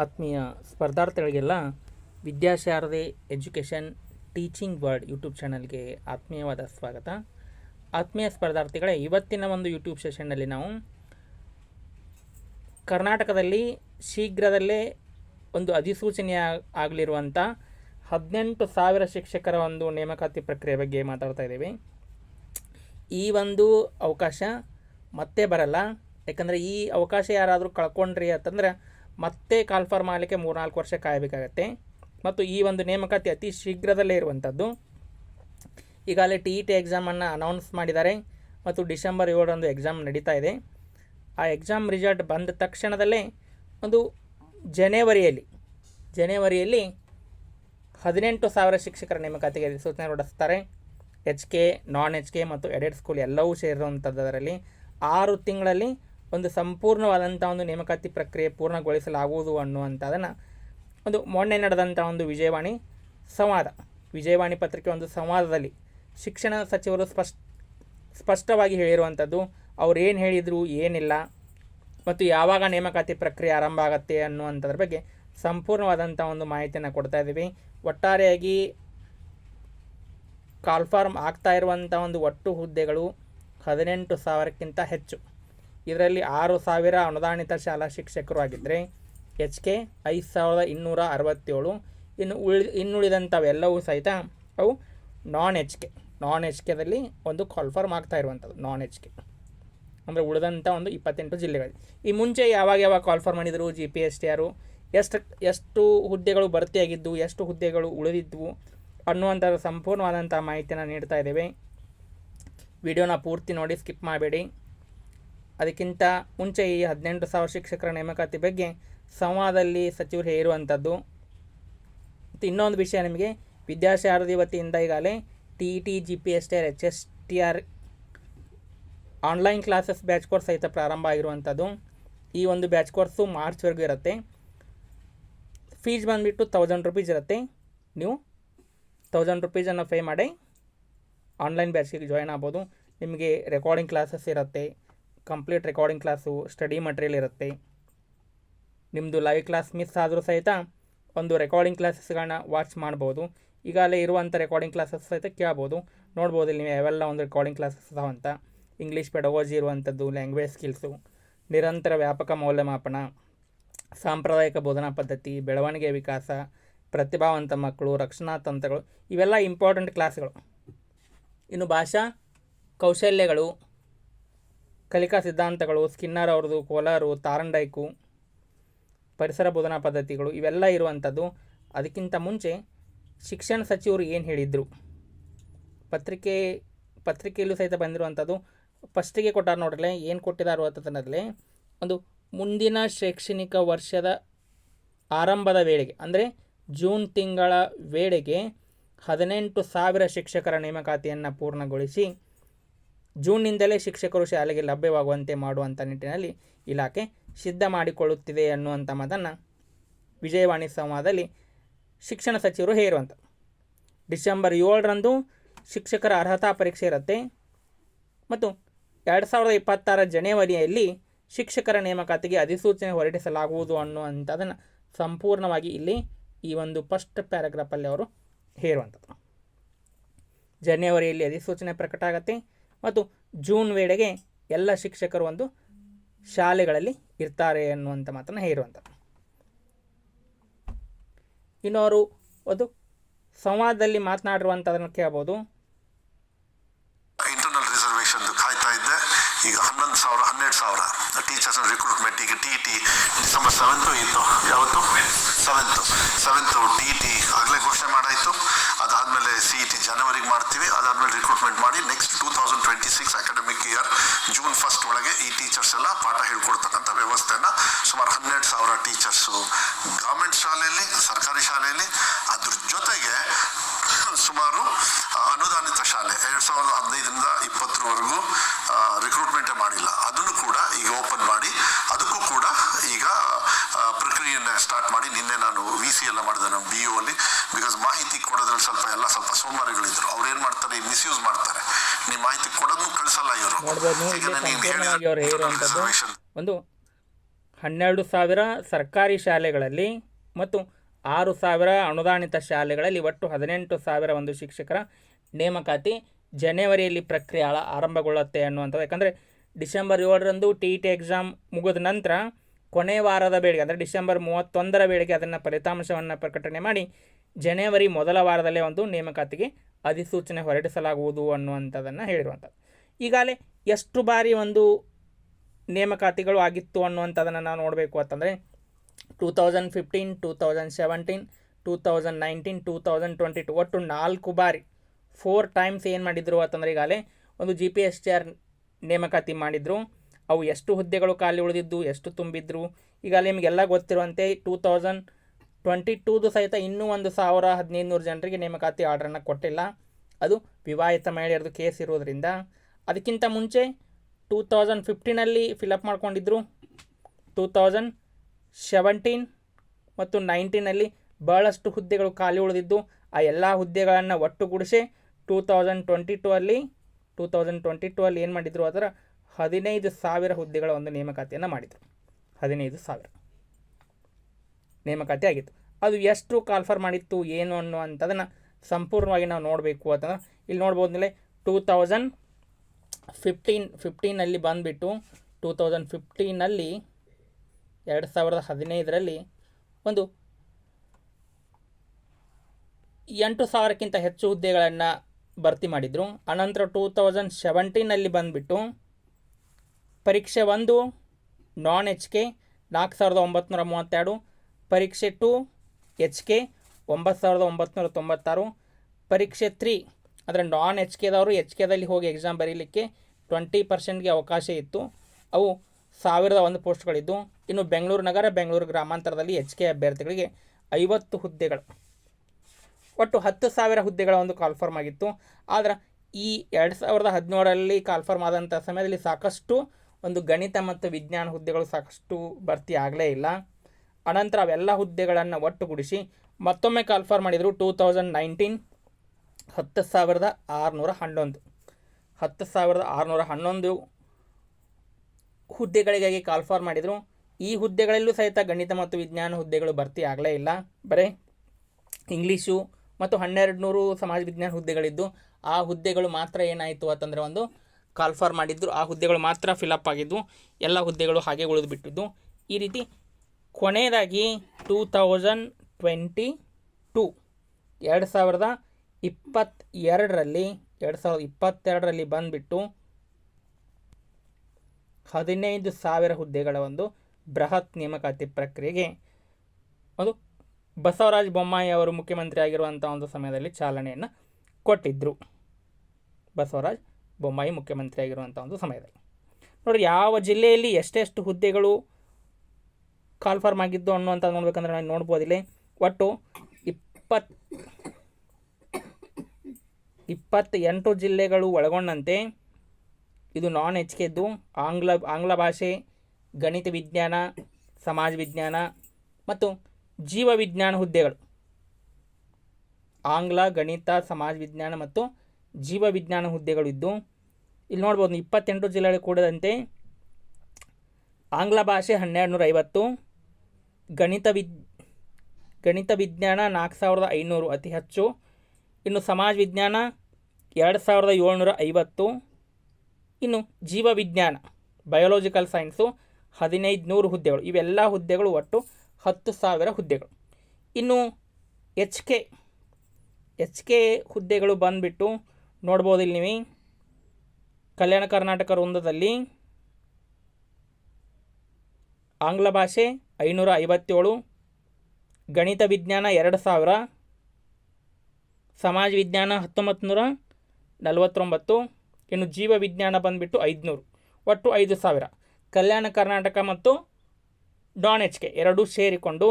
ಆತ್ಮೀಯ ಸ್ಪರ್ಧಾರ್ಥಿಗಳಿಗೆಲ್ಲ Vidyasharade education teaching world YouTube ಚಾನಲ್ಗೆ ಆತ್ಮೀಯವಾದ ಸ್ವಾಗತ. ಆತ್ಮೀಯ ಸ್ಪರ್ಧಾರ್ಥಿಗಳೇ, ಇವತ್ತಿನ ಒಂದು ಯೂಟ್ಯೂಬ್ ಸೆಷನ್ನಲ್ಲಿ ನಾವು ಕರ್ನಾಟಕದಲ್ಲಿ ಶೀಘ್ರದಲ್ಲೇ ಒಂದು ಅಧಿಸೂಚನೆಯ ಆಗಲಿರುವಂಥ ಹದಿನೆಂಟು ಸಾವಿರ ಶಿಕ್ಷಕರ ಒಂದು ನೇಮಕಾತಿ ಪ್ರಕ್ರಿಯೆ ಬಗ್ಗೆ ಮಾತಾಡ್ತಾ ಇದ್ದೀವಿ. ಈ ಒಂದು ಅವಕಾಶ ಮತ್ತೆ ಬರಲ್ಲ. ಯಾಕಂದರೆ ಈ ಅವಕಾಶ ಯಾರಾದರೂ ಕಳ್ಕೊಂಡ್ರಿ ಅಂತಂದ್ರೆ ಮತ್ತೆ ಕಾಲ್ಫಾರ್ ಮಾಡಲಿಕ್ಕೆ ಮೂರ್ನಾಲ್ಕು ವರ್ಷ ಕಾಯಬೇಕಾಗತ್ತೆ. ಮತ್ತು ಈ ಒಂದು ನೇಮಕಾತಿ ಅತಿ ಶೀಘ್ರದಲ್ಲೇ ಇರುವಂಥದ್ದು. ಈಗಾಗಲೇ ಟಿ ಇ ಟಿ ಎಕ್ಸಾಮನ್ನು ಅನೌನ್ಸ್ ಮಾಡಿದ್ದಾರೆ. ಮತ್ತು ಡಿಸೆಂಬರ್ ಏಳರಂದು ಎಕ್ಸಾಮ್ ನಡೀತಾ ಇದೆ. ಆ ಎಕ್ಸಾಮ್ ರಿಸಲ್ಟ್ ಬಂದ ತಕ್ಷಣದಲ್ಲೇ ಒಂದು ಜನವರಿಯಲ್ಲಿ ಜನವರಿಯಲ್ಲಿ ಹದಿನೆಂಟು ಸಾವಿರ ಶಿಕ್ಷಕರ ನೇಮಕಾತಿಗೆ ಸೂಚನೆ ಹೊರಡಿಸ್ತಾರೆ. H K non H K ಮತ್ತು ಎಡೆಡ್ ಸ್ಕೂಲ್ ಎಲ್ಲವೂ ಸೇರಿರುವಂಥದ್ದರಲ್ಲಿ ಆರು ತಿಂಗಳಲ್ಲಿ ಒಂದು ಸಂಪೂರ್ಣವಾದಂಥ ಒಂದು ನೇಮಕಾತಿ ಪ್ರಕ್ರಿಯೆ ಪೂರ್ಣಗೊಳಿಸಲಾಗುವುದು ಅನ್ನುವಂಥದ್ದನ್ನು ಒಂದು ಮೊನ್ನೆ ನಡೆದಂಥ ಒಂದು ವಿಜಯವಾಣಿ ಸಂವಾದ. ವಿಜಯವಾಣಿ ಪತ್ರಿಕೆ ಒಂದು ಸಂವಾದದಲ್ಲಿ ಶಿಕ್ಷಣ ಸಚಿವರು ಸ್ಪಷ್ಟ, ಸ್ಪಷ್ಟವಾಗಿ ಹೇಳಿರುವಂಥದ್ದು ಏನು ಹೇಳಿದರು ಏನಿಲ್ಲ ಮತ್ತು ಯಾವಾಗ ನೇಮಕಾತಿ ಪ್ರಕ್ರಿಯೆ ಆರಂಭ ಆಗುತ್ತೆ ಅನ್ನುವಂಥದ್ರ ಬಗ್ಗೆ ಸಂಪೂರ್ಣವಾದಂಥ ಒಂದು ಮಾಹಿತಿಯನ್ನು ಕೊಡ್ತಾ ಇದ್ದೀವಿ. ಒಟ್ಟಾರೆಯಾಗಿ ಕಾಲ್ಫಾರ್ಮ್ ಆಗ್ತಾ ಇರುವಂಥ ಒಂದು ಒಟ್ಟು ಹುದ್ದೆಗಳು ಹದಿನೆಂಟು ಸಾವಿರಕ್ಕಿಂತ ಹೆಚ್ಚು. ಇದರಲ್ಲಿ ಆರು ಸಾವಿರ ಅನುದಾನಿತ ಶಾಲಾ ಶಿಕ್ಷಕರು ಆಗಿದ್ದರೆ ಎಚ್ ಕೆ ಐದು ಸಾವಿರದ ಇನ್ನೂರ ಅರವತ್ತೇಳು. ಇನ್ನು ಉಳಿ, ಇನ್ನುಳಿದಂಥವೆಲ್ಲವೂ ಸಹಿತ ಅವು non H K non H ಕೆದಲ್ಲಿ ಒಂದು ಕನ್ಫರ್ಮ್ ಆಗ್ತಾ ಇರುವಂಥದ್ದು ನಾನ್ ಎಚ್ ಕೆ ಅಂದರೆ ಉಳಿದಂಥ ಒಂದು ಇಪ್ಪತ್ತೆಂಟು ಜಿಲ್ಲೆಗಳು. ಈ ಮುಂಚೆ ಯಾವಾಗ ಯಾವಾಗ ಕನ್ಫರ್ಮ್ ಮಾಡಿದರು ಜಿ ಪಿ ಎಸ್ ಟಿ ಆರು ಎಷ್ಟು ಎಷ್ಟು ಹುದ್ದೆಗಳು ಭರ್ತಿಯಾಗಿದ್ದು ಎಷ್ಟು ಹುದ್ದೆಗಳು ಉಳಿದಿದ್ವು ಅನ್ನುವಂಥದ್ದು ಸಂಪೂರ್ಣವಾದಂಥ ಮಾಹಿತಿಯನ್ನು ನೀಡ್ತಾ ಇದ್ದೇವೆ. ವಿಡಿಯೋನ ಪೂರ್ತಿ ನೋಡಿ, ಸ್ಕಿಪ್ ಮಾಡಬೇಡಿ. ಅದಕ್ಕಿಂತ ಮುಂಚೆ ಈ ಹದಿನೆಂಟು ಸಾವಿರ ಶಿಕ್ಷಕರ ನೇಮಕಾತಿ ಬಗ್ಗೆ ಸಂವಾದದಲ್ಲಿ ಸಚಿವರು ಹೇರುವಂಥದ್ದು. ಮತ್ತು ಇನ್ನೊಂದು ವಿಷಯ ನಿಮಗೆ, ವಿದ್ಯಾಶಾರದಿ ವತಿಯಿಂದ ಈಗಾಗಲೇ T E T G P S T R H S T R online classes batch course ಸಹಿತ ಪ್ರಾರಂಭ ಆಗಿರುವಂಥದ್ದು. ಈ ಒಂದು ಬ್ಯಾಚ್ ಕೋರ್ಸು ಮಾರ್ಚ್ವರೆಗೂ ಇರುತ್ತೆ. ಫೀಸ್ ಬಂದುಬಿಟ್ಟು ತೌಸಂಡ್ ರುಪೀಸ್ ಇರುತ್ತೆ. ನೀವು ತೌಸಂಡ್ ರುಪೀಸನ್ನು ಪೇ ಮಾಡಿ ಆನ್ಲೈನ್ ಬ್ಯಾಚ್ಗೆ ಜಾಯ್ನ್ ಆಗ್ಬೋದು. ನಿಮಗೆ ರೆಕಾರ್ಡಿಂಗ್ ಕ್ಲಾಸಸ್ ಇರುತ್ತೆ. Complete recording class study material ಇರುತ್ತೆ. ನಿಮ್ಮದು ಲೈವ್ ಕ್ಲಾಸ್ ಮಿಸ್ ಆದರೂ ಸಹಿತ ಒಂದು ರೆಕಾರ್ಡಿಂಗ್ ಕ್ಲಾಸಸ್ಗಳನ್ನ ವಾಚ್ ಮಾಡ್ಬೋದು. ಈಗಾಗಲೇ ಇರುವಂಥ ರೆಕಾರ್ಡಿಂಗ್ ಕ್ಲಾಸಸ್ ಸಹಿತ ಕೇಳ್ಬೋದು. ನೋಡ್ಬೋದು ಇಲ್ಲಿ ನೀವು ಯಾವೆಲ್ಲ ಒಂದು ರೆಕಾರ್ಡಿಂಗ್ ಕ್ಲಾಸಸ್ ಅದಾವ ಅಂತ. ಇಂಗ್ಲೀಷ್ ಪೆಡಗೋಜಿ ಇರುವಂಥದ್ದು ಲ್ಯಾಂಗ್ವೇಜ್ ಸ್ಕಿಲ್ಸು ನಿರಂತರ ವ್ಯಾಪಕ ಮೌಲ್ಯಮಾಪನ, ಸಾಂಪ್ರದಾಯಿಕ ಬೋಧನಾ ಪದ್ಧತಿ, ಬೆಳವಣಿಗೆ ವಿಕಾಸ, ಪ್ರತಿಭಾವಂತ ಮಕ್ಕಳು, ರಕ್ಷಣಾ ತಂತ್ರಗಳು, ಇವೆಲ್ಲ ಇಂಪಾರ್ಟೆಂಟ್ ಕ್ಲಾಸ್ಗಳು ಇನ್ನು ಭಾಷಾ ಕೌಶಲ್ಯಗಳು ಕಲಿಕಾ ಸಿದ್ಧಾಂತಗಳು, ಸ್ಕಿನ್ನರ್ ಅವ್ರದ್ದು ಕೋಲಾರು, ತಾರಂಡೈಕು, ಪರಿಸರ ಬೋಧನಾ ಪದ್ಧತಿಗಳು ಇವೆಲ್ಲ ಇರುವಂಥದ್ದು. ಅದಕ್ಕಿಂತ ಮುಂಚೆ ಶಿಕ್ಷಣ ಸಚಿವರು ಏನು ಹೇಳಿದರು? ಪತ್ರಿಕೆ, ಪತ್ರಿಕೆಯಲ್ಲೂ ಸಹಿತ ಬಂದಿರುವಂಥದ್ದು. ಫಸ್ಟಿಗೆ ಕೊಟ್ಟಾರ ನೋಡ್ರಲೆ, ಏನು ಕೊಟ್ಟಿದ್ದಾರೆ ಅಂತಂದ್ರೆ ಒಂದು ಮುಂದಿನ ಶೈಕ್ಷಣಿಕ ವರ್ಷದ ಆರಂಭದ ವೇಳೆಗೆ, ಅಂದರೆ ಜೂನ್ ತಿಂಗಳ ವೇಳೆಗೆ ಹದಿನೆಂಟು ಸಾವಿರ ಶಿಕ್ಷಕರ ನೇಮಕಾತಿಯನ್ನು ಪೂರ್ಣಗೊಳಿಸಿ ಜೂನ್ನಿಂದಲೇ ಶಿಕ್ಷಕರು ಶಾಲೆಗೆ ಲಭ್ಯವಾಗುವಂತೆ ಮಾಡುವಂಥ ನಿಟ್ಟಿನಲ್ಲಿ ಇಲಾಖೆ ಸಿದ್ಧ ಮಾಡಿಕೊಳ್ಳುತ್ತಿದೆ ಅನ್ನುವಂಥ ಮಾತನ್ನು ವಿಜಯವಾಣಿ ಸಂವಾದದಲ್ಲಿ ಶಿಕ್ಷಣ ಸಚಿವರು ಹೇರುವಂಥ ಡಿಸೆಂಬರ್ ಏಳರಂದು ಶಿಕ್ಷಕರ ಅರ್ಹತಾ ಪರೀಕ್ಷೆ ಇರುತ್ತೆ ಮತ್ತು ಎರಡು ಸಾವಿರದ ಇಪ್ಪತ್ತಾರ ಜನವರಿಯಲ್ಲಿ ಶಿಕ್ಷಕರ ನೇಮಕಾತಿಗೆ ಅಧಿಸೂಚನೆ ಹೊರಡಿಸಲಾಗುವುದು ಅನ್ನುವಂಥದ್ದನ್ನು ಸಂಪೂರ್ಣವಾಗಿ ಇಲ್ಲಿ ಈ ಒಂದು ಫಸ್ಟ್ ಪ್ಯಾರಾಗ್ರಾಫಲ್ಲಿ ಅವರು ಹೇರುವಂಥದ್ದು ಜನವರಿಯಲ್ಲಿ ಅಧಿಸೂಚನೆ ಪ್ರಕಟ ಆಗುತ್ತೆ. ಮತ್ತು ಜೂನ್ ವೇಳೆಗೆ ಎಲ್ಲ ಶಿಕ್ಷಕರು ಒಂದು ಶಾಲೆಗಳಲ್ಲಿ ಇರ್ತಾರೆ ಅನ್ನುವಂಥ ಮಾತನ್ನು ಹೇರುವಂಥದ್ದು. ಇನ್ನು ಅವರು ಒಂದು ಸಂವಾದದಲ್ಲಿ ಮಾತನಾಡಿರುವಂಥದನ್ನು ಕೇಳ್ಬೋದು. ಇಂಟರ್ನಲ್ ರಿಸರ್ವೇಶನ್ ಕಾಯ್ತಾ ಇದ್ದೆ. ಈಗ ಹನ್ನೊಂದು ಸಾವಿರ, ಹನ್ನೆರಡು ಸಾವಿರ ಟೀಚರ್ಸ್ ರಿಕ್ರೂಟ್ಮೆಂಟ್ ಈಗ ಟಿ ಟಿ ಡಿಸೆಂಬರ್ ಸೆವೆಂತು ಇತ್ತು ಯಾವತ್ತು? ಸೆವೆಂತು ಸೆವೆಂತು ಟಿ ಟಿ ಆಗಲೇ ಘೋಷಣೆ ಮಾಡಾಯಿತು. ಅದಾದಮೇಲೆ ಸಿ ಇ ಜನವರಿಗೆ ಮಾಡ್ತೀವಿ. ಅದಾದಮೇಲೆ ರಿಕ್ರೂಟ್ಮೆಂಟ್ ಮಾಡಿ next two thousand twenty six academic year June first ಒಳಗೆ ಈ ಟೀಚರ್ಸ್ ಎಲ್ಲ ಪಾಠ ಹೇಳ್ಕೊಡ್ತಕ್ಕಂಥ ವ್ಯವಸ್ಥೆನ ಸುಮಾರು ಹನ್ನೆರಡು ಸಾವಿರ ಟೀಚರ್ಸು ಗೌರ್ಮೆಂಟ್ ಶಾಲೆಯಲ್ಲಿ, ಸರ್ಕಾರಿ ಶಾಲೆಯಲ್ಲಿ. ಅದ್ರ ಜೊತೆಗೆ ಸುಮಾರು ಅನುದಾನಿತ ಶಾಲೆ ಎರಡ್ ಸಾವಿರದ ಹದಿನೈದರಿಂದ ಇಪ್ಪತ್ತರವರೆಗೂ ರಿಕ್ರೂಟ್ಮೆಂಟ್ ಮಾಡಿಲ್ಲ. ಅದನ್ನು ಕೂಡ ಈಗ ಓಪನ್ ಮಾಡಿ ಅದಕ್ಕೂ ಕೂಡ ಈಗ ಪ್ರಕ್ರಿಯೆಯನ್ನು ಸ್ಟಾರ್ಟ್ ಮಾಡಿ ನಿನ್ನೆ ನಾನು ವಿ ಸಿ ಎಲ್ಲ ಮಾಡಿದೆ ನಮ್ಮ ಬಿ ಅಲ್ಲಿ. ಬಿಕಾಸ್ ಮಾಹಿತಿ ಕೊಡೋದ್ರಲ್ಲಿ ಸ್ವಲ್ಪ ಎಲ್ಲ ಸ್ವಲ್ಪ ಸೋಮಾರಿಗಳಿದ್ರು. ಅವ್ರು ಏನ್ ಮಾಡ್ತಾರೆ ಮಿಸ್ಯೂಸ್ ಮಾಡ್ತಾರೆ. ನೀವು ಮಾಹಿತಿ ಕೊಡೋದನ್ನು ಕಳಿಸಲ್ಲ ಇವರು. ಒಂದು ಹನ್ನೆರಡು ಸಾವಿರ ಸರ್ಕಾರಿ ಶಾಲೆಗಳಲ್ಲಿ ಮತ್ತು ಆರು ಸಾವಿರ ಅನುದಾನಿತ ಶಾಲೆಗಳಲ್ಲಿ ಒಟ್ಟು ಹದಿನೆಂಟು ಸಾವಿರ ಒಂದು ಶಿಕ್ಷಕರ ನೇಮಕಾತಿ ಜನವರಿಯಲ್ಲಿ ಪ್ರಕ್ರಿಯೆ ಆರಂಭಗೊಳ್ಳುತ್ತೆ ಅನ್ನುವಂಥದ್ದು. ಯಾಕಂದರೆ ಡಿಸೆಂಬರ್ ಏಳರಂದು ಟಿ ಟಿ ಎಕ್ಸಾಮ್ ಮುಗಿದ ನಂತರ ಕೊನೆ ವಾರದ ವೇಳೆಗೆ ಅಂದರೆ ಡಿಸೆಂಬರ್ ಮೂವತ್ತೊಂದರ ವೇಳೆಗೆ ಅದನ್ನು ಫಲಿತಾಂಶವನ್ನು ಪ್ರಕಟಣೆ ಮಾಡಿ ಜನವರಿ ಮೊದಲ ವಾರದಲ್ಲೇ ಒಂದು ನೇಮಕಾತಿಗೆ ಅಧಿಸೂಚನೆ ಹೊರಡಿಸಲಾಗುವುದು ಅನ್ನುವಂಥದ್ದನ್ನು ಹೇಳಿರುವಂಥದ್ದು. ಈಗಾಗಲೇ ಎಷ್ಟು ಬಾರಿ ಒಂದು ನೇಮಕಾತಿಗಳು ಆಗಿತ್ತು ಅನ್ನುವಂಥದ್ದನ್ನು ನಾವು ನೋಡಬೇಕು ಅಂತಂದರೆ two thousand fifteen two thousand seventeen two thousand nineteen two thousand twenty two ಒಟ್ಟು ನಾಲ್ಕು ಬಾರಿ ಫೋರ್ ಟೈಮ್ಸ್ ಏನು ಮಾಡಿದ್ರು ಅಂತಂದರೆ ಈಗಾಗಲೇ ಒಂದು ಜಿ ಪಿ ಎಸ್ ಟಿ ನೇಮಕಾತಿ ಮಾಡಿದರು. ಅವು ಎಷ್ಟು ಹುದ್ದೆಗಳು ಖಾಲಿ ಉಳಿದಿದ್ದು, ಎಷ್ಟು ತುಂಬಿದ್ರು, ಈಗಾಗಲೇ ನಿಮಗೆಲ್ಲ ಗೊತ್ತಿರುವಂತೆ ಟೂ ತೌಸಂಡ್ ಟ್ವೆಂಟಿ ಟೂದು ಸಹಿತ ಇನ್ನೂ ಒಂದು ಸಾವಿರ ಹದಿನೈದು ನೂರು ಜನರಿಗೆ ನೇಮಕಾತಿ ಆರ್ಡ್ರನ್ನು ಕೊಟ್ಟಿಲ್ಲ. ಅದು ವಿವಾಹಿತ ಮಹಿಳೆಯರದು ಕೇಸ್ ಇರೋದರಿಂದ. ಅದಕ್ಕಿಂತ ಮುಂಚೆ ಟೂ ತೌಸಂಡ್ ಫಿಫ್ಟೀನಲ್ಲಿ ಫಿಲಪ್ ಮಾಡ್ಕೊಂಡಿದ್ರು. ಟೂ ತೌಸಂಡ್ ಸೆವೆಂಟೀನ್ ಮತ್ತು ನೈನ್ಟೀನಲ್ಲಿ ಬಹಳಷ್ಟು ಹುದ್ದೆಗಳು ಖಾಲಿ ಉಳಿದಿದ್ದು, ಆ ಎಲ್ಲ ಹುದ್ದೆಗಳನ್ನು ಒಟ್ಟುಗೂಡಿಸಿ ಟೂ ತೌಸಂಡ್ ಟ್ವೆಂಟಿ ಟೂ ಅಲ್ಲಿ ಟೂ ತೌಸಂಡ್ ಟ್ವೆಂಟಿ ಟೂ ಅಲ್ಲಿ ಏನು ಮಾಡಿದರು? ಅದರ ಹದಿನೈದು ಸಾವಿರ ಹುದ್ದೆಗಳ ಒಂದು ನೇಮಕಾತಿಯನ್ನು ಮಾಡಿದರು. ಹದಿನೈದು ಸಾವಿರ. ನೇಮಕಾತಿ ಆಗಿತ್ತು. ಅದು ಎಷ್ಟು ಕಾಲ್ಫರ್ ಮಾಡಿತ್ತು, ಏನು ಅನ್ನುವಂಥದ್ದನ್ನು ಸಂಪೂರ್ಣವಾಗಿ ನಾವು ನೋಡಬೇಕು ಅಂತಂದ್ರೆ, ಇಲ್ಲಿ ನೋಡ್ಬೋದ್ಮೇಲೆ ಟೂ ತೌಸಂಡ್ ಫಿಫ್ಟೀನ್ ಫಿಫ್ಟೀನಲ್ಲಿ ಬಂದುಬಿಟ್ಟು ಟೂ ತೌಸಂಡ್ ಫಿಫ್ಟೀನಲ್ಲಿ ಎರಡು ಸಾವಿರದ ಹದಿನೈದರಲ್ಲಿ ಒಂದು ಎಂಟು ಸಾವಿರಕ್ಕಿಂತ ಹೆಚ್ಚು ಹುದ್ದೆಗಳನ್ನು ಭರ್ತಿ ಮಾಡಿದರು. ಅನಂತರ ಟೂ ತೌಸಂಡ್ ಸೆವೆಂಟೀನಲ್ಲಿ ಬಂದುಬಿಟ್ಟು ಪರೀಕ್ಷೆ ಒಂದು ನಾನ್ ಎಚ್ ಕೆ ನಾಲ್ಕು ಸಾವಿರದ ಒಂಬತ್ತು ಮೂವತ್ತೆರಡು, ಪರೀಕ್ಷೆ ಟು ಎಚ್ ಕೆ ಒಂಬತ್ತು ಸಾವಿರದ ಒಂಬತ್ತು ತೊಂಬತ್ತಾರು, ಪರೀಕ್ಷೆ ತ್ರೀ ಅಂದರೆ ನಾನ್ ಎಚ್ ಕೆದವರು ಎಚ್ ಕೆದಲ್ಲಿ ಹೋಗಿ ಎಕ್ಸಾಮ್ ಬರೀಲಿಕ್ಕೆ ಟ್ವೆಂಟಿ ಪರ್ಸೆಂಟ್ಗೆ ಅವಕಾಶ ಇತ್ತು. ಅವು ಸಾವಿರದ ಒಂದು ಪೋಸ್ಟ್ಗಳಿದ್ದು ಇನ್ನು ಬೆಂಗಳೂರು ನಗರ, ಬೆಂಗಳೂರು ಗ್ರಾಮಾಂತರದಲ್ಲಿ ಎಚ್ ಕೆ ಅಭ್ಯರ್ಥಿಗಳಿಗೆ ಐವತ್ತು ಹುದ್ದೆಗಳು. ಒಟ್ಟು ಹತ್ತು ಸಾವಿರ ಹುದ್ದೆಗಳ ಒಂದು ಕಾಲ್ಫಾರ್ಮ್ ಆಗಿತ್ತು. ಆದರೆ ಈ ಎರಡು ಸಾವಿರದ ಹದಿನೇಳರಲ್ಲಿ ಕಾಲ್ಫಾರ್ಮ್ ಆದಂಥ ಸಮಯದಲ್ಲಿ ಸಾಕಷ್ಟು ಒಂದು ಗಣಿತ ಮತ್ತು ವಿಜ್ಞಾನ ಹುದ್ದೆಗಳು ಸಾಕಷ್ಟು ಭರ್ತಿ ಆಗಲೇ ಇಲ್ಲ. ಅನಂತರ ಅವೆಲ್ಲ ಹುದ್ದೆಗಳನ್ನು ಒಟ್ಟುಗೂಡಿಸಿ ಮತ್ತೊಮ್ಮೆ ಕಾಲ್ಫಾರ್ಮ್ ಮಾಡಿದರು ಟೂ ತೌಸಂಡ್ ನೈನ್ಟೀನ್ ಹತ್ತು ಸಾವಿರದ ಆರುನೂರ ಹನ್ನೊಂದು. ಹತ್ತು ಸಾವಿರದ ಆರುನೂರ ಹನ್ನೊಂದು ಹುದ್ದೆಗಳಿಗಾಗಿ ಕಾಲ್ಫಾರ್ಮ್ ಮಾಡಿದರು. ಈ ಹುದ್ದೆಗಳಲ್ಲೂ ಸಹಿತ ಗಣಿತ ಮತ್ತು ವಿಜ್ಞಾನ ಹುದ್ದೆಗಳು ಭರ್ತಿ ಆಗಲೇ ಇಲ್ಲ. ಬರೀ ಇಂಗ್ಲೀಷು ಮತ್ತು ಹನ್ನೆರಡು ನೂರು ಸಮಾಜ ವಿಜ್ಞಾನ ಹುದ್ದೆಗಳಿದ್ದು, ಆ ಹುದ್ದೆಗಳು ಮಾತ್ರ ಏನಾಯಿತು ಅಂತಂದರೆ ಒಂದು ಕಾಲ್ಫಾರ್ ಮಾಡಿದ್ರು. ಆ ಹುದ್ದೆಗಳು ಮಾತ್ರ ಫಿಲಪ್ ಆಗಿದ್ದು ಎಲ್ಲ ಹುದ್ದೆಗಳು ಹಾಗೆ ಉಳಿದು ಬಿಟ್ಟಿದ್ದು ಈ ರೀತಿ ಕೊನೆಯದಾಗಿ ಟೂ ತೌಸಂಡ್ ಟ್ವೆಂಟಿ ಟೂ ಎರಡು ಸಾವಿರದ ಇಪ್ಪತ್ತೆರಡರಲ್ಲಿ, ಎರಡು ಸಾವಿರದ ಇಪ್ಪತ್ತೆರಡರಲ್ಲಿ ಬಂದುಬಿಟ್ಟು ಹದಿನೈದು ಸಾವಿರ ಹುದ್ದೆಗಳ ಒಂದು ಬೃಹತ್ ನೇಮಕಾತಿ ಪ್ರಕ್ರಿಯೆಗೆ ಒಂದು ಬಸವರಾಜ ಬೊಮ್ಮಾಯಿ ಅವರು ಮುಖ್ಯಮಂತ್ರಿ ಆಗಿರುವಂಥ ಒಂದು ಸಮಯದಲ್ಲಿ ಚಾಲನೆಯನ್ನು ಕೊಟ್ಟಿದ್ದರು ಬಸವರಾಜ ಬೊಮ್ಮಾಯಿ ಮುಖ್ಯಮಂತ್ರಿ ಆಗಿರುವಂಥ ಒಂದು ಸಮಯದಲ್ಲಿ. ನೋಡಿ ಯಾವ ಜಿಲ್ಲೆಯಲ್ಲಿ ಎಷ್ಟೆಷ್ಟು ಹುದ್ದೆಗಳು ಕಾಲ್ಫಾರ್ಮ್ ಆಗಿದ್ದು ಅನ್ನುವಂಥ ನೋಡ್ಬೇಕಂದ್ರೆ ನಾನು ನೋಡ್ಬೋದಿಲ್ಲ. ಒಟ್ಟು ಇಪ್ಪತ್ ಇಪ್ಪತ್ತೆಂಟು ಜಿಲ್ಲೆಗಳು ಒಳಗೊಂಡಂತೆ. ಇದು ನಾನ್ ಎಚ್ ಕೆದ್ದು ಆಂಗ್ಲ ಆಂಗ್ಲ ಭಾಷೆ ಗಣಿತ ವಿಜ್ಞಾನ, ಸಮಾಜ ವಿಜ್ಞಾನ ಮತ್ತು ಜೀವ ವಿಜ್ಞಾನ ಹುದ್ದೆಗಳು. ಆಂಗ್ಲ, ಗಣಿತ, ಸಮಾಜ ವಿಜ್ಞಾನ ಮತ್ತು ಜೀವ ವಿಜ್ಞಾನ ಹುದ್ದೆಗಳು ಇದ್ದು, ಇಲ್ಲಿ ನೋಡ್ಬೋದು ಇಪ್ಪತ್ತೆಂಟು ಜಿಲ್ಲೆಗಳು ಕೂಡದಂತೆ ಆಂಗ್ಲ ಭಾಷೆ ಹನ್ನೆರಡು ನೂರ ಐವತ್ತು ಗಣಿತ ವಿದ್, ಗಣಿತ ವಿಜ್ಞಾನ ನಾಲ್ಕು ಸಾವಿರದ ಐನೂರು ಅತಿ ಹೆಚ್ಚು, ಇನ್ನು ಸಮಾಜ ವಿಜ್ಞಾನ ಎರಡು ಸಾವಿರದ ಏಳ್ನೂರ ಐವತ್ತು ಇನ್ನು ಜೀವ ವಿಜ್ಞಾನ ಬಯೋಲಾಜಿಕಲ್ ಸೈನ್ಸು ಹದಿನೈದು ನೂರು ಹುದ್ದೆಗಳು. ಇವೆಲ್ಲ ಹುದ್ದೆಗಳು ಒಟ್ಟು ಹತ್ತು ಸಾವಿರ ಹುದ್ದೆಗಳು. ಇನ್ನು ಎಚ್ ಕೆ ಎಚ್ ಕೆ ಹುದ್ದೆಗಳು ಬಂದುಬಿಟ್ಟು ನೋಡ್ಬೋದು ಇಲ್ಲಿ ನೀವು. ಕಲ್ಯಾಣ ಕರ್ನಾಟಕ ವೃಂದದಲ್ಲಿ ಆಂಗ್ಲ ಭಾಷೆ ಐನೂರ ಐವತ್ತೇಳು, ಗಣಿತ ವಿಜ್ಞಾನ ಎರಡು ಸಾವಿರ, ಸಮಾಜ ವಿಜ್ಞಾನ ಹತ್ತೊಂಬತ್ತು ನೂರ ನಲವತ್ತೊಂಬತ್ತು, ಇನ್ನು ಜೀವ ವಿಜ್ಞಾನ ಬಂದುಬಿಟ್ಟು ಐದುನೂರು. ಒಟ್ಟು ಐದು ಸಾವಿರ. ಕಲ್ಯಾಣ ಕರ್ನಾಟಕ ಮತ್ತು ಡಾನ್ ಎಚ್ ಕೆ ಎರಡೂ ಸೇರಿಕೊಂಡು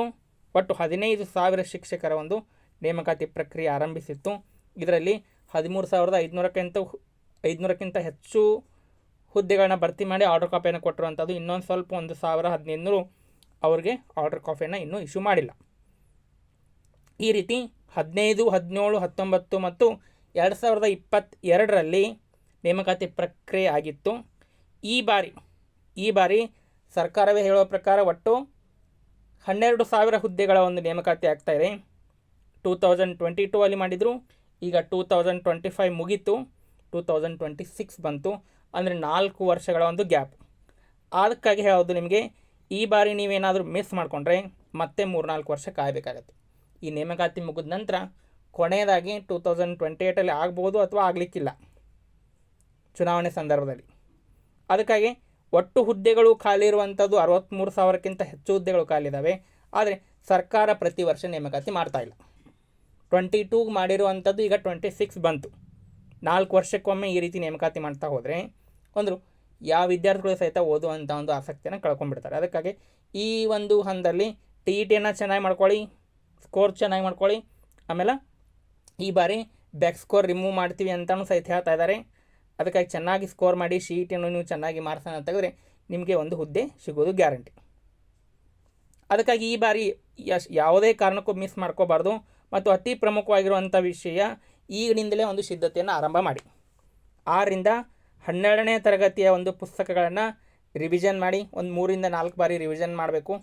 ಒಟ್ಟು ಹದಿನೈದು ಸಾವಿರ ಶಿಕ್ಷಕರ ಒಂದು ನೇಮಕಾತಿ ಪ್ರಕ್ರಿಯೆ ಆರಂಭಿಸಿತ್ತು. ಇದರಲ್ಲಿ ಹದಿಮೂರು ಸಾವಿರದ ಐದುನೂರಕ್ಕಿಂತ ಐದುನೂರಕ್ಕಿಂತ ಹೆಚ್ಚು ಹುದ್ದೆಗಳನ್ನ ಭರ್ತಿ ಮಾಡಿ ಆರ್ಡರ್ ಕಾಪಿಯನ್ನು ಕೊಟ್ಟಿರುವಂಥದ್ದು. ಇನ್ನೊಂದು ಸ್ವಲ್ಪ ಒಂದು ಸಾವಿರ ಹದಿನೈದುನೂರು ಅವ್ರಿಗೆ ಆರ್ಡರ್ ಕಾಪಿಯನ್ನು ಇನ್ನೂ ಇಶ್ಯೂ ಮಾಡಿಲ್ಲ. ಈ ರೀತಿ ಹದಿನೈದು, ಹದಿನೇಳು, ಹತ್ತೊಂಬತ್ತು ಮತ್ತು ಎರಡು ಸಾವಿರದ ಇಪ್ಪತ್ತೆರಡರಲ್ಲಿ ನೇಮಕಾತಿ ಪ್ರಕ್ರಿಯೆ ಆಗಿತ್ತು. ಈ ಬಾರಿ ಈ ಬಾರಿ ಸರ್ಕಾರವೇ ಹೇಳುವ ಪ್ರಕಾರ ಒಟ್ಟು ಹನ್ನೆರಡು ಸಾವಿರ ಹುದ್ದೆಗಳ ಒಂದು ನೇಮಕಾತಿ ಆಗ್ತಾ ಇದೆ. ಟೂ ತೌಸಂಡ್ ಟ್ವೆಂಟಿ ಟೂ ಅಲ್ಲಿ ಮಾಡಿದರು. ಈಗ ಟೂ ತೌಸಂಡ್ ಟ್ವೆಂಟಿ ಫೈವ್ ಮುಗೀತು. ಟೂ ತೌಸಂಡ್ ಟ್ವೆಂಟಿ ಸಿಕ್ಸ್ ಬಂತು. ಅಂದರೆ ನಾಲ್ಕು ವರ್ಷಗಳ ಒಂದು ಗ್ಯಾಪ್. ಅದಕ್ಕಾಗಿ ಹೇಳೋದು ನಿಮಗೆ, ಈ ಬಾರಿ ನೀವೇನಾದರೂ ಮಿಸ್ ಮಾಡಿಕೊಂಡ್ರೆ ಮತ್ತೆ ಮೂರ್ನಾಲ್ಕು ವರ್ಷ ಕಾಯಬೇಕಾಗತ್ತೆ. ಈ ನೇಮಕಾತಿ ಮುಗಿದ ನಂತರ ಕೊನೆಯದಾಗಿ ಟೂ ತೌಸಂಡ್ ಟ್ವೆಂಟಿ ಏಯ್ಟಲ್ಲಿ ಆಗ್ಬೋದು ಅಥವಾ ಆಗಲಿಕ್ಕಿಲ್ಲ. ಚುನಾವಣೆ ಸಂದರ್ಭದಲ್ಲಿ. ಅದಕ್ಕಾಗಿ ಒಟ್ಟು ಹುದ್ದೆಗಳು ಖಾಲಿ ಇರುವಂಥದ್ದು ಅರವತ್ತ್ಮೂರು ಸಾವಿರಕ್ಕಿಂತ ಹೆಚ್ಚು ಹುದ್ದೆಗಳು ಖಾಲಿ ಇದ್ದಾವೆ ಆದರೆ ಸರ್ಕಾರ ಪ್ರತಿ ವರ್ಷ ನೇಮಕಾತಿ ಮಾಡ್ತಾ ಇಲ್ಲ. ಟ್ವೆಂಟಿ ಟೂಗೆ ಮಾಡಿರುವಂಥದ್ದು ಈಗ ಟ್ವೆಂಟಿ ಸಿಕ್ಸ್ ಬಂತು. ನಾಲ್ಕು ವರ್ಷಕ್ಕೊಮ್ಮೆ ಈ ರೀತಿ ನೇಮಕಾತಿ ಮಾಡ್ತಾ ಹೋದರೆ ಒಂದು ಯಾವ ವಿದ್ಯಾರ್ಥಿಗಳು ಸಹಿತ ಓದುವಂಥ ಒಂದು ಆಸಕ್ತಿಯನ್ನು ಕಳ್ಕೊಂಡ್ಬಿಡ್ತಾರೆ. ಅದಕ್ಕಾಗಿ ಈ ಒಂದು ಹಂತದಲ್ಲಿ ಟಿ ಇ ಟಿಯನ್ನು ಚೆನ್ನಾಗಿ ಮಾಡ್ಕೊಳ್ಳಿ ಸ್ಕೋರ್ ಚೆನ್ನಾಗಿ ಮಾಡ್ಕೊಳ್ಳಿ. ಆಮೇಲೆ ಈ ಬಾರಿ ಬ್ಯಾಕ್ ಸ್ಕೋರ್ ರಿಮೂವ್ ಮಾಡ್ತೀವಿ ಅಂತಲೂ ಸಹಿತ ಹೇಳ್ತಾ ಇದ್ದಾರೆ ಅದಕ್ಕಾಗಿ ಚೆನ್ನಾಗಿ ಸ್ಕೋರ್ ಮಾಡಿ ಶೀಟನ್ನು ನೀವು ಚೆನ್ನಾಗಿ ಮಾರ್ಕ್ಸನ್ನು ತೆಗೆದ್ರೆ ನಿಮಗೆ ಒಂದು ಹುದ್ದೆ ಸಿಗೋದು ಗ್ಯಾರಂಟಿ ಅದಕ್ಕಾಗಿ ಈ ಬಾರಿ ಯಶ್ ಯಾವುದೇ ಕಾರಣಕ್ಕೂ ಮಿಸ್ ಮಾಡ್ಕೋಬಾರ್ದು ಮತ್ತು ಅತಿ ಪ್ರಮುಖವಾಗಿರುವಂಥ ವಿಷಯ ಈಗಿನಿಂದಲೇ ಒಂದು ಸಿದ್ಧತೆಯನ್ನು ಆರಂಭ ಮಾಡಿ. ಆರರಿಂದ ಹನ್ನೆರಡನೇ ತರಗತಿಯ ಒಂದು ಪುಸ್ತಕಗಳನ್ನು ರಿವಿಷನ್ ಮಾಡಿ, ಒಂದು ಮೂರಿಂದ ನಾಲ್ಕು ಬಾರಿ ರಿವಿಷನ್ ಮಾಡಬೇಕು.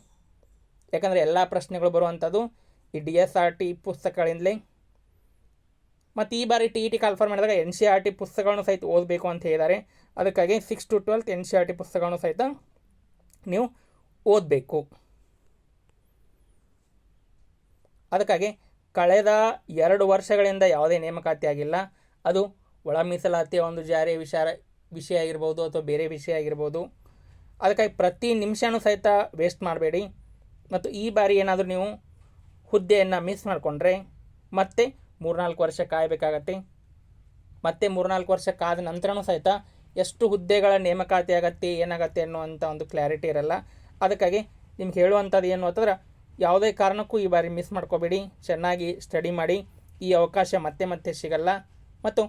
ಯಾಕಂದರೆ ಎಲ್ಲ ಪ್ರಶ್ನೆಗಳು ಬರುವಂಥದ್ದು ಈ ಡಿ ಎಸ್ ಆರ್ ಟಿ ಪುಸ್ತಕಗಳಿಂದಲೇ. ಮತ್ತು ಈ ಬಾರಿ T E T call for ಮಾಡಿದಾಗ ಎನ್ ಸಿ ಆರ್ ಟಿ ಪುಸ್ತಕಗಳನ್ನು ಸಹಿತ ಓದಬೇಕು ಅಂತ ಹೇಳಿದ್ದಾರೆ. ಅದಕ್ಕಾಗಿ six to twelfth N C R T ಪುಸ್ತಕಗಳನ್ನು ಸಹಿತ ನೀವು ಓದಬೇಕು. ಅದಕ್ಕಾಗಿ ಕಳೆದ ಎರಡು ವರ್ಷಗಳಿಂದ ಯಾವುದೇ ನೇಮಕಾತಿ ಆಗಿಲ್ಲ. ಅದು ಒಳ ಮೀಸಲಾತಿಯ ಒಂದು ಜಾರಿ ವಿಚಾರ, ವಿಷಯ ಆಗಿರ್ಬೋದು ಅಥವಾ ಬೇರೆ ವಿಷಯ ಆಗಿರ್ಬೋದು. ಅದಕ್ಕಾಗಿ ಪ್ರತಿ ನಿಮಿಷನೂ ಸಹಿತ ವೇಸ್ಟ್ ಮಾಡಬೇಡಿ. ಮತ್ತು ಈ ಬಾರಿ ಏನಾದರೂ ನೀವು ಹುದ್ದೆಯನ್ನು ಮಿಸ್ ಮಾಡಿಕೊಂಡ್ರೆ ಮತ್ತೆ ಮೂರ್ನಾಲ್ಕು ವರ್ಷ ಕಾಯಬೇಕಾಗತ್ತೆ. ಮತ್ತೆ ಮೂರ್ನಾಲ್ಕು ವರ್ಷ ಕಾದ ನಂತರನೂ ಸಹಿತ ಎಷ್ಟು ಹುದ್ದೆಗಳ ನೇಮಕಾತಿ ಆಗತ್ತೆ, ಏನಾಗತ್ತೆ ಅನ್ನುವಂಥ ಒಂದು ಕ್ಲಾರಿಟಿ ಇರಲ್ಲ. ಅದಕ್ಕಾಗಿ ನಿಮ್ಗೆ ಹೇಳುವಂಥದ್ದು ಏನು ಅಂತಂದ್ರೆ, ಯಾವುದೇ ಕಾರಣಕ್ಕೂ ಈ ಬಾರಿ ಮಿಸ್ ಮಾಡ್ಕೋಬೇಡಿ. ಚೆನ್ನಾಗಿ ಸ್ಟಡಿ ಮಾಡಿ. ಈ ಅವಕಾಶ ಮತ್ತೆ ಮತ್ತೆ ಸಿಗಲ್ಲ. ಮತ್ತು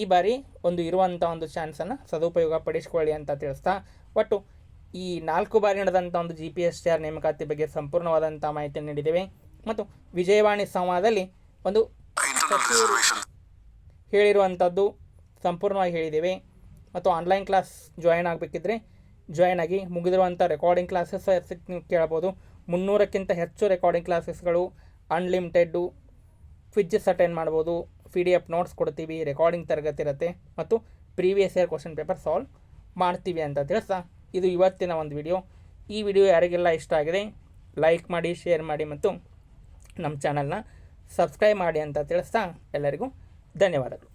ಈ ಬಾರಿ ಒಂದು ಇರುವಂಥ ಒಂದು ಚಾನ್ಸನ್ನು ಸದುಪಯೋಗ ಪಡಿಸ್ಕೊಳ್ಳಿ ಅಂತ ತಿಳಿಸ್ತಾ, ಒಟ್ಟು ಈ ನಾಲ್ಕು ಬಾರಿ ನಡೆದಂಥ ಒಂದು G P S T R ನೇಮಕಾತಿ ಬಗ್ಗೆ ಸಂಪೂರ್ಣವಾದಂಥ ಮಾಹಿತಿಯನ್ನು ನೀಡಿದ್ದೇವೆ. ಮತ್ತು ವಿಜಯವಾಣಿ ಸಂವಾದದಲ್ಲಿ ಒಂದು ಹೇಳಿರುವಂಥದ್ದು ಸಂಪೂರ್ಣವಾಗಿ ಹೇಳಿದ್ದೇವೆ. ಮತ್ತು ಆನ್ಲೈನ್ ಕ್ಲಾಸ್ ಜಾಯಿನ್ ಆಗಬೇಕಿದ್ರೆ ಜಾಯಿನ್ ಆಗಿ ಮುಗಿದಿರುವಂಥ ರೆಕಾರ್ಡಿಂಗ್ ಕ್ಲಾಸಸ್ ಕೇಳ್ಬೋದು. ಮುನ್ನೂರಕ್ಕಿಂತ ಹೆಚ್ಚು ರೆಕಾರ್ಡಿಂಗ್ ಕ್ಲಾಸಸ್ಗಳು ಅನ್ಲಿಮಿಟೆಡ್ಡು ಕ್ವಿಜ್ಜಸ್ ಅಟೆಂಡ್ ಮಾಡ್ಬೋದು. ಪಿ ಡಿ ಎಫ್ ನೋಟ್ಸ್ ಕೊಡ್ತೀವಿ ರೆಕಾರ್ಡಿಂಗ್ ತರಗತಿ ಇರುತ್ತೆ. ಮತ್ತು previous year question paper solve ಮಾಡ್ತೀವಿ ಅಂತ ತಿಳಿಸ್ತಾ ಇದು ಇವತ್ತಿನ ಒಂದು ವಿಡಿಯೋ ಈ ವಿಡಿಯೋ ಯಾರಿಗೆಲ್ಲ ಇಷ್ಟ ಆಗಿದೆ ಲೈಕ್ ಮಾಡಿ ಶೇರ್ ಮಾಡಿ ಮತ್ತು ನಮ್ಮ ಚಾನಲ್ನ ಸಬ್ಸ್ಕ್ರೈಬ್ ಮಾಡಿ ಅಂತ ತಿಳಿಸ್ತಾ ಎಲ್ಲರಿಗೂ ಧನ್ಯವಾದಗಳು.